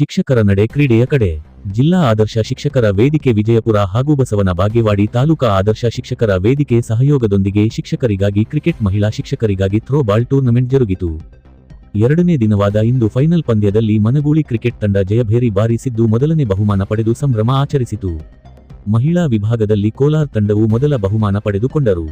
ಶಿಕ್ಷಕರ ನಡೆ ಕ್ರೀಡೆಯ ಕಡೆ. ಜಿಲ್ಲಾ ಆದರ್ಶ ಶಿಕ್ಷಕರ ವೇದಿಕೆ ವಿಜಯಪುರ ಹಾಗೂ ಬಸವನ ಬಾಗೇವಾಡಿ ತಾಲೂಕಾ ಆದರ್ಶ ಶಿಕ್ಷಕರ ವೇದಿಕೆ ಸಹಯೋಗದೊಂದಿಗೆ ಶಿಕ್ಷಕರಿಗಾಗಿ ಕ್ರಿಕೆಟ್ ಮಹಿಳಾ ಶಿಕ್ಷಕರಿಗಾಗಿ ಥ್ರೋಬಾಲ್ ಟೂರ್ನಮೆಂಟ್ ಜರುಗಿತು. ಎರಡನೇ ದಿನವಾದ ಇಂದು ಫೈನಲ್ ಪಂದ್ಯದಲ್ಲಿ ಮನಗೂಳಿ ಕ್ರಿಕೆಟ್ ತಂಡ ಜಯಭೇರಿ ಬಾರಿಸಿದ್ದು ಮೊದಲನೇ ಬಹುಮಾನ ಪಡೆದು ಸಂಭ್ರಮ ಆಚರಿಸಿತು. ಮಹಿಳಾ ವಿಭಾಗದಲ್ಲಿ ಕೋಲಾರ್ ತಂಡವು ಮೊದಲ ಬಹುಮಾನ ಪಡೆದುಕೊಂಡರು.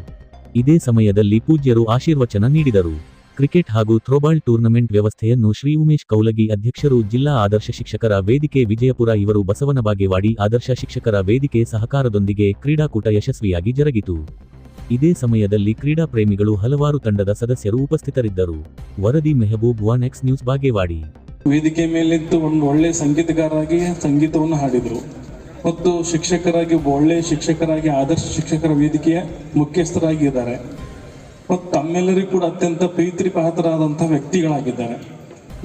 ಇದೇ ಸಮಯದಲ್ಲಿ ಪೂಜ್ಯರು ಆಶೀರ್ವಚನ ನೀಡಿದರು. ಕ್ರಿಕೆಟ್ ಹಾಗೂ ಥ್ರೋಬಾಲ್ ಟೂರ್ನಮೆಂಟ್ ವ್ಯವಸ್ಥೆಯನ್ನು ಶ್ರೀ ಉಮೇಶ್ ಕೌಲಗಿ ಅಧ್ಯಕ್ಷರು ಜಿಲ್ಲಾ ಆದರ್ಶ ಶಿಕ್ಷಕರ ವೇದಿಕೆ ವಿಜಯಪುರ ಇವರು ಬಸವನ ಬಾಗೇವಾಡಿ ಆದರ್ಶ ಶಿಕ್ಷಕರ ವೇದಿಕೆ ಸಹಕಾರದೊಂದಿಗೆ ಕ್ರೀಡಾಕೂಟ ಯಶಸ್ವಿಯಾಗಿ ಜರುಗಿತು. ಇದೇ ಸಮಯದಲ್ಲಿ ಕ್ರೀಡಾ ಪ್ರೇಮಿಗಳು ಹಲವಾರು ತಂಡದ ಸದಸ್ಯರು ಉಪಸ್ಥಿತರಿದ್ದರು. ವರದಿ Mehboob, one X news, Bagewadi. ವೇದಿಕೆ ಮೇಲಿದ್ದು ಒಂದು ಒಳ್ಳೆ ಸಂಗೀತಗಾರರಾಗಿ ಸಂಗೀತವನ್ನು ಹಾಡಿದರು. ಮತ್ತು ಶಿಕ್ಷಕರಾಗಿ ಒಳ್ಳೆ ಶಿಕ್ಷಕರಾಗಿ ಆದರ್ಶ ಶಿಕ್ಷಕರ ವೇದಿಕೆಯ ಮುಖ್ಯಸ್ಥರಾಗಿದ್ದಾರೆ. ಮತ್ತು ತಮ್ಮೆಲ್ಲರಿಗೂ ಕೂಡ ಅತ್ಯಂತ ಪ್ರೀತಿ ಪಾತ್ರರಾದಂಥ ವ್ಯಕ್ತಿಗಳಾಗಿದ್ದಾರೆ.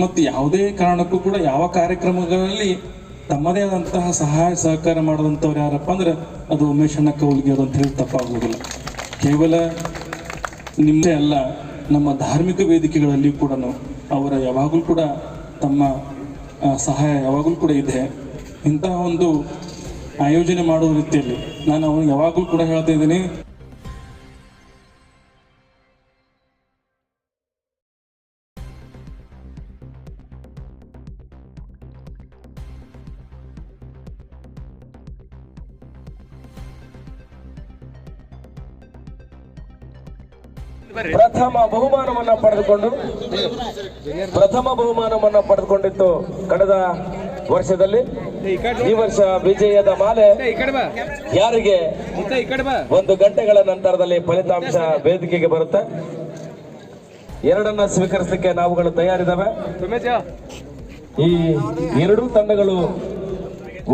ಮತ್ತು ಯಾವುದೇ ಕಾರಣಕ್ಕೂ ಕೂಡ ಯಾವ ಕಾರ್ಯಕ್ರಮಗಳಲ್ಲಿ ತಮ್ಮದೇ ಆದಂತಹ ಸಹಾಯ ಸಹಕಾರ ಮಾಡಿದಂಥವ್ರು ಯಾರಪ್ಪ ಅಂದ್ರೆ ಅದು ಉಮೇಶಣ್ಣ ಕೌಲ್ಗಿಯವರು ಅಂತ ಹೇಳಿ ತಪ್ಪಾಗುವುದಿಲ್ಲ. ಕೇವಲ ನಿಮ್ಮದೇ ಅಲ್ಲ, ನಮ್ಮ ಧಾರ್ಮಿಕ ವೇದಿಕೆಗಳಲ್ಲಿ ಕೂಡ ಅವರ ಯಾವಾಗಲೂ ಕೂಡ ತಮ್ಮ ಸಹಾಯ ಯಾವಾಗಲೂ ಕೂಡ ಇದೆ. ಇಂತಹ ಒಂದು ಆಯೋಜನೆ ಮಾಡುವ ರೀತಿಯಲ್ಲಿ ನಾನು ಅವನು ಯಾವಾಗಲೂ ಕೂಡ ಹೇಳ್ತಾ ಇದ್ದೀನಿ ಪ್ರಥಮ ಬಹುಮಾನವನ್ನ ಪಡೆದುಕೊಂಡು ಪ್ರಥಮ ಬಹುಮಾನವನ್ನ ಪಡೆದುಕೊಂಡಿತ್ತು ಕಳೆದ ವರ್ಷದಲ್ಲಿ. ಈ ವರ್ಷ ವಿಜಯದ ಮಾಲೆ ಯಾರಿಗೆ? ಒಂದು ಗಂಟೆಗಳ ನಂತರದಲ್ಲಿ ಫಲಿತಾಂಶ ವೇದಿಕೆಗೆ ಬರುತ್ತೆ. ಎರಡನ್ನ ಸ್ವೀಕರಿಸಲಿಕ್ಕೆ ನಾವುಗಳು ತಯಾರಿದ್ದಾವೆ. ಈ ಎರಡೂ ತಂಡಗಳು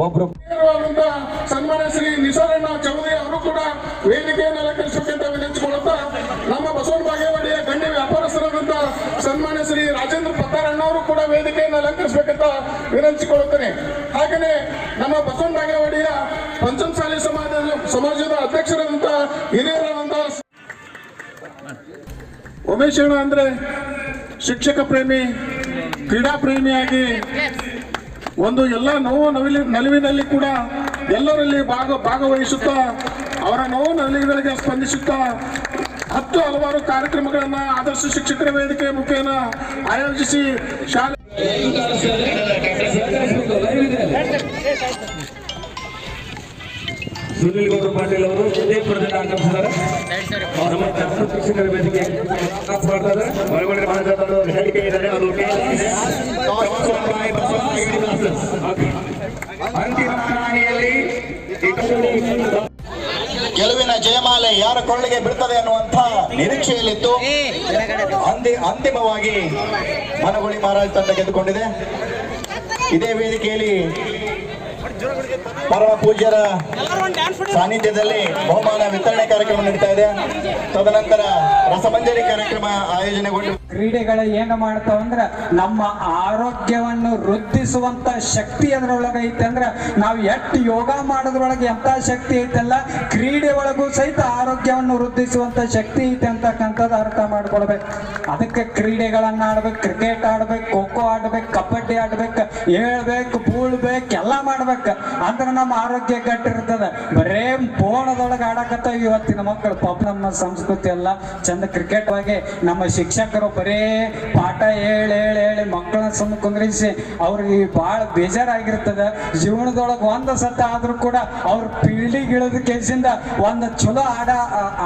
ಒಬ್ರು ಸನ್ಮಾನ ಶ್ರೀ ನಿಸಾರಣ್ಣ ಚೌಧರಿ ಅವರು ಕೂಡ ವೇದಿಕೆಯನ್ನು ಸನ್ಮಾನ್ಯ ಶ್ರೀ ರಾಜೇಂದ್ರ ಪತ್ತಾರಣ್ಣ ಅವರು ಕೂಡ ವೇದಿಕೆಯನ್ನು ಅಲಂಕರಿಸಬೇಕಂತ ವಿನಂತಿಸಿಕೊಳ್ಳುತ್ತೇನೆ. ಹಾಗೆಯೇ ನಮ್ಮ ಬಸವನ ರಾಗವಾಡಿಯ ಪಂಚಮಸಾಲಿ ಸಮಾಜ ಸಮಾಜದ ಅಧ್ಯಕ್ಷರಾದಂತ ಹಿರಿಯರಾದಂತ ಉಮೇಶ್ ಅಣ್ಣ ಅಂದ್ರೆ ಶಿಕ್ಷಕ ಪ್ರೇಮಿ, ಕ್ರೀಡಾ ಪ್ರೇಮಿಯಾಗಿ ಒಂದು ಎಲ್ಲ ನೋವು ನವಿಲಿ ನಲಿವಿನಲ್ಲಿ ಕೂಡ ಎಲ್ಲರಲ್ಲಿ ಭಾಗ ಭಾಗವಹಿಸುತ್ತಾ, ಅವರ ನೋವು ನಲಿಗಳಿಗೆ ಸ್ಪಂದಿಸುತ್ತಾ ಹತ್ತು ಹಲವಾರು ಕಾರ್ಯಕ್ರಮಗಳನ್ನ ಆದರ್ಶ ಶಿಕ್ಷಕರ ವೇದಿಕೆ ಮುಖೇನ ಆಯೋಜಿಸಿ ಶಾಲೆ ಸುನಿಲ್ ಗೌಡ ಪಾಟೀಲ್ ಅವರು ವಿಜಯಪುರದಿಂದ ಆಗಮಿಸಿದ್ದಾರೆ ನಮ್ಮ ಕನ್ನಡ ಶಿಕ್ಷಕರ ವೇದಿಕೆ ಮಾಡ್ತಾರೆ ಹೇಳಿಕೆ ಇದ್ದಾರೆ ಓಕೆ. ಅಂತಿಮ ಸಾಲಿಯಲ್ಲಿ ಗೆಲುವಿನ ಜಯಮಾಲೆ ಯಾರ ಕೊಳ್ಳಿಗೆ ಬಿಡ್ತದೆ ಅನ್ನುವಂಥ ನಿರೀಕ್ಷೆಯಲ್ಲಿತ್ತು. ಅಂದಿ ಅಂತಿಮವಾಗಿ ಮನಗುಳಿ ಮಹಾರಾಜ್ ತಂಡ ಗೆದ್ದುಕೊಂಡಿದೆ. ಇದೇ ವೇದಿಕೆಯಲ್ಲಿ ಪರಮ ಪೂಜ್ಯರ ಸಾನ್ನಿಧ್ಯದಲ್ಲಿ ಬಹುಮಾನ ವಿತರಣೆ ಕಾರ್ಯಕ್ರಮ ನಡೀತಾ ಇದೆ. ತದನಂತರ ರಸಮಂಜರಿ ಕಾರ್ಯಕ್ರಮ ಆಯೋಜನೆಗೊಂಡು ಕ್ರೀಡೆಗಳು ಏನು ಮಾಡ್ತಾವಂದ್ರ ನಮ್ಮ ಆರೋಗ್ಯವನ್ನು ವೃದ್ಧಿಸುವಂತ ಶಕ್ತಿ ಅದರೊಳಗೆ ಐತೆ ಅಂದ್ರೆ ನಾವು ಎಷ್ಟು ಯೋಗ ಮಾಡೋದ್ರೊಳಗೆ ಎಂತ ಶಕ್ತಿ ಐತಲ್ಲ ಕ್ರೀಡೆ ಒಳಗೂ ಸಹಿತ ಆರೋಗ್ಯವನ್ನು ವೃದ್ಧಿಸುವಂತ ಶಕ್ತಿ ಐತೆ ಅಂತಕ್ಕಂಥದ್ದು ಅರ್ಥ ಮಾಡ್ಕೊಳ್ಬೇಕು. ಅದಕ್ಕೆ ಕ್ರೀಡೆಗಳನ್ನ ಆಡ್ಬೇಕು ಕ್ರಿಕೆಟ್ ಆಡ್ಬೇಕು ಖೋ ಖೋ ಆಡ್ಬೇಕು ಕಬಡ್ಡಿ ಆಡ್ಬೇಕು ಹೇಳ್ಬೇಕು ಬೂಳ್ಬೇಕು ಎಲ್ಲ ಮಾಡ್ಬೇಕು. ಅಂದ್ರೆ ನಮ್ಮ ಆರೋಗ್ಯ ಗಟ್ಟಿರ್ತದ ಬರೇ ಬೋಣದೊಳಗೆ ಆಡಕತ್ತಾವ ಇವತ್ತಿನ ಮಕ್ಕಳು. ಪಾಪ ನಮ್ಮ ಸಂಸ್ಕೃತಿ ಎಲ್ಲ ಚಂದ ಕ್ರಿಕೆಟ್ ಬಗ್ಗೆ ನಮ್ಮ ಶಿಕ್ಷಕರು ಬರೇ ಪಾಠ ಹೇಳಿ ಹೇಳಿ ಹೇಳಿ ಮಕ್ಕಳನ್ನ ಸುಮ್ಮ ಕುಂದ್ರಿಸಿ ಅವ್ರಿಗೆ ಭಾಳ ಬೇಜಾರಾಗಿರ್ತದ. ಜೀವನದೊಳಗೆ ಒಂದು ಸತ ಆದ್ರೂ ಕೂಡ ಅವ್ರ ಪೀಳಿಗೆ ಇಳಿದ ಕೇಸಿಂದ ಒಂದು ಚಲೋ ಆಡ,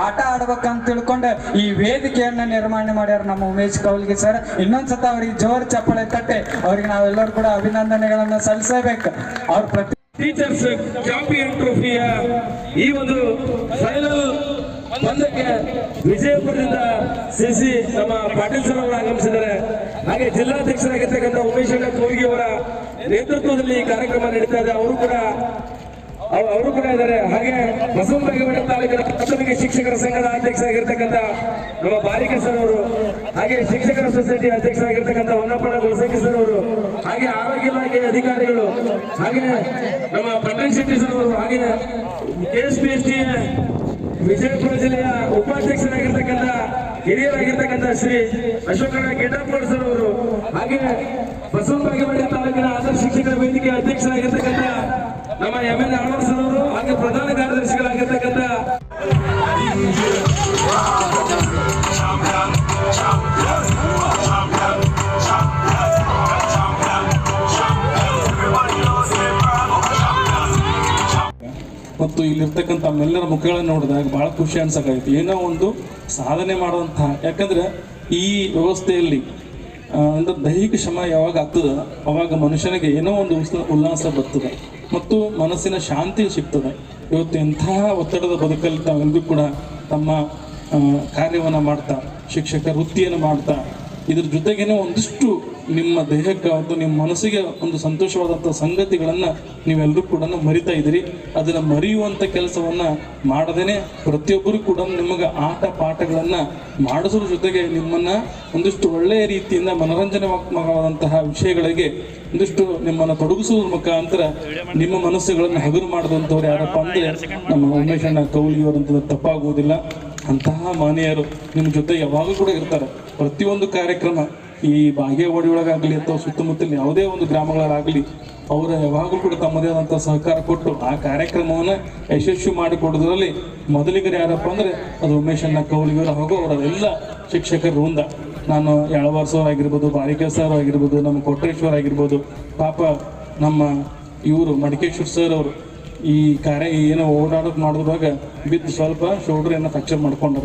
ಆಟ ಆಡ್ಬೇಕಂತ ತಿಳ್ಕೊಂಡು ಈ ವೇದಿಕೆಯನ್ನ ನಿರ್ಮಾಣ ಮಾಡ್ಯಾರ ನಮ್ಮ ಉಮೇಶ್ ಕೌಲ್ಗಿ ಸರ್. ಇನ್ನೊಂದ್ಸತ ಅವ್ರಿಗೆ ಜೋರ್ ಚಪ್ಪಳೆ ತಟ್ಟೆ ಅವ್ರಿಗೆ ನಾವೆಲ್ಲರೂ ಕೂಡ ಅಭಿನಂದನೆಗಳನ್ನ ಸಲ್ಲಿಸಬೇಕು. ಅವ್ರ ಪ್ರತಿ ಟೀಚರ್ಸ್ ಚಾಂಪಿಯನ್ ಟ್ರೋಫಿಯ ಈ ಒಂದು ಫೈನಲ್ ಪಂದ್ಯಕ್ಕೆ ವಿಜಯಪುರದಿಂದ ಸಿಸಿ ನಮ್ಮ ಪಾಟೀಲ್ ಸರ್ ಅವರು ಆಗಮಿಸಿದ್ದಾರೆ. ಹಾಗೆ ಜಿಲ್ಲಾಧ್ಯಕ್ಷರಾಗಿರ್ತಕ್ಕಂಥ ಉಮೇಶ್ ಅಣ್ಣ ಕೋರ್ಗಿ ಅವರ ನೇತೃತ್ವದಲ್ಲಿ ಈ ಕಾರ್ಯಕ್ರಮ ನಡೀತಾ ಇದೆ. ಅವರು ಕೂಡ ಅವ್- ಅವರು ಕೂಡ ಇದ್ದಾರೆ. ಹಾಗೆ ಬಸವನಬಾಗೇವಾಡಿ ತಾಲೂಕಿನ ಪ್ರಾಥಮಿಕ ಶಿಕ್ಷಕರ ಸಂಘದ ಅಧ್ಯಕ್ಷರಾಗಿರ್ತಕ್ಕಂಥ ನಮ್ಮ ಬಾಲಿಕ ಸರ್ ಅವರು, ಹಾಗೆ ಶಿಕ್ಷಕರ ಸೊಸೈಟಿ ಅಧ್ಯಕ್ಷರಾಗಿರ್ತಕ್ಕಂಥ ಹೊನ್ನಪ್ಪ ಗುಲಸಂಗಿ ಸರ್ ಅವರು, ಹಾಗೆ ಆರೋಗ್ಯ ಇಲಾಖೆ ಅಧಿಕಾರಿಗಳು ಹಾಗೆ ನಮ್ಮ ಪಟ್ಟಣ ಶೆಟ್ಟಿ ಸರ್ ಅವರು ಹಾಗೆ K S P S T Vijayapura ಜಿಲ್ಲೆಯ ಉಪಾಧ್ಯಕ್ಷರಾಗಿರ್ತಕ್ಕಂಥ, ಹಿರಿಯರಾಗಿರ್ತಕ್ಕಂಥ ಶ್ರೀ ಅಶೋಕಣ್ಣ ಗಿಡ್ಡಪ್ಪಗೌಡ ಸರ್ ಅವರು ಹಾಗೆ ಬಸವ ಬಾಗೇವಾಡಿ ತಾಲೂಕಿನ ಆದರ್ಶ ಶಿಕ್ಷಕರ ವೇದಿಕೆ ಅಧ್ಯಕ್ಷರಾಗಿರ್ತಕ್ಕಂಥ ನಮ್ಮ ಎಂ ಎಲ್ ಆಳ್ವಾರ್ ಸರ್ ಅವರು, ಹಾಗೆ ಪ್ರಧಾನ ಕಾರ್ಯದರ್ಶಿಗಳಾಗಿರ್ತಕ್ಕಂಥ ಇಲ್ಲಿರ್ತಕ್ಕಂಥ ನಮ್ಮೆಲ್ಲರ ಮುಖಗಳನ್ನು ನೋಡಿದಾಗ ಭಾಳ ಖುಷಿ ಅನ್ಸಕ್ಕಾಯ್ತು ಏನೋ ಒಂದು ಸಾಧನೆ ಮಾಡುವಂತಹ, ಯಾಕಂದ್ರೆ ಈ ವ್ಯವಸ್ಥೆಯಲ್ಲಿ ಅಂದ್ರೆ ದೈಹಿಕ ಶ್ರಮ ಯಾವಾಗ ಆಗ್ತದ, ಅವಾಗ ಮನುಷ್ಯನಿಗೆ ಏನೋ ಒಂದು ಉಲ್ಲಾಸ ಬರ್ತದೆ ಮತ್ತು ಮನಸ್ಸಿನ ಶಾಂತಿ ಸಿಗ್ತದೆ. ಇವತ್ತು ಎಂತಹ ಒತ್ತಡದ ಬದುಕಲ್ಲಿ ತಾವೆಲ್ಲರೂ ಕೂಡ ತಮ್ಮ ಕಾರ್ಯವನ್ನ ಮಾಡ್ತಾ ಶಿಕ್ಷಕ ವೃತ್ತಿಯನ್ನು ಮಾಡ್ತಾ, ಇದ್ರ ಜೊತೆಗೇನೆ ಒಂದಿಷ್ಟು ನಿಮ್ಮ ದೇಹಕ್ಕೆ ಮತ್ತು ನಿಮ್ಮ ಮನಸ್ಸಿಗೆ ಒಂದು ಸಂತೋಷವಾದಂಥ ಸಂಗತಿಗಳನ್ನು ನೀವೆಲ್ಲರೂ ಕೂಡ ಮರಿತಾ ಇದ್ದೀರಿ. ಅದನ್ನು ಮರೆಯುವಂಥ ಕೆಲಸವನ್ನ ಮಾಡದೇನೆ ಪ್ರತಿಯೊಬ್ಬರು ಕೂಡ ನಿಮಗೆ ಆಟ ಪಾಠಗಳನ್ನು ಮಾಡಿಸೋದ್ರ ಜೊತೆಗೆ ನಿಮ್ಮನ್ನ ಒಂದಿಷ್ಟು ಒಳ್ಳೆಯ ರೀತಿಯಿಂದ ಮನೋರಂಜನಾತ್ಮಕವಾದಂತಹ ವಿಷಯಗಳಿಗೆ ಒಂದಿಷ್ಟು ನಿಮ್ಮನ್ನು ತೊಡಗಿಸುವುದ್ರ ಮುಖಾಂತರ ನಿಮ್ಮ ಮನಸ್ಸುಗಳನ್ನು ಹಗುರು ಮಾಡಿದಂಥವ್ರು ಯಾರಪ್ಪ ಅಂದ್ರೆ ನಮ್ಮ ಉಮೇಶಣ್ಣ ಕೌಲಿಯವರಂತ ತಪ್ಪಾಗುವುದಿಲ್ಲ ಅಂತಹ ಮಾನ್ಯರು ನಿಮ್ಮ ಜೊತೆ ಯಾವಾಗಲೂ ಕೂಡ ಇರ್ತಾರೆ. ಪ್ರತಿಯೊಂದು ಕಾರ್ಯಕ್ರಮ ಈ ಬಾಗೇವಾಡಿ ಒಳಗಾಗಲಿ ಅಥವಾ ಸುತ್ತಮುತ್ತಲಿನ ಯಾವುದೇ ಒಂದು ಗ್ರಾಮಗಳಾಗಲಿ, ಅವರ ಯಾವಾಗಲೂ ಕೂಡ ತಮ್ಮದೇ ಆದಂಥ ಸಹಕಾರ ಕೊಟ್ಟು ಆ ಕಾರ್ಯಕ್ರಮವನ್ನು ಯಶಸ್ವಿ ಮಾಡಿಕೊಡೋದ್ರಲ್ಲಿ ಮೊದಲಿಗರು ಯಾರಪ್ಪ ಅಂದ್ರೆ ಅದು ಉಮೇಶ್ ಅಣ್ಣ ಕೌಲಿಗರು ಹಾಗೂ ಅವರೆಲ್ಲ ಶಿಕ್ಷಕರ ವೃಂದ ನಾನು ಯಳವಾರ್ ಸರ್ ಆಗಿರ್ಬೋದು ಬಾರಿಕೆ ಸರ್ ಆಗಿರ್ಬೋದು, ನಮ್ಮ ಕೊಟ್ರೇಶ್ವರ್ ಆಗಿರ್ಬೋದು, ಪಾಪ ನಮ್ಮ ಇವರು ಮಡಿಕೇಶ್ವರ್ ಸರ್ ಅವರು ಈ ಕಾರ್ಯ ಏನೋ ಓಡಾಡೋದು ಮಾಡಿದಾಗ ಬಿದ್ದು ಸ್ವಲ್ಪ ಶೋಲ್ಡ್ರ್ ಏನೋ ಫ್ರಾಕ್ಚರ್ ಮಾಡ್ಕೊಂಡ್ರು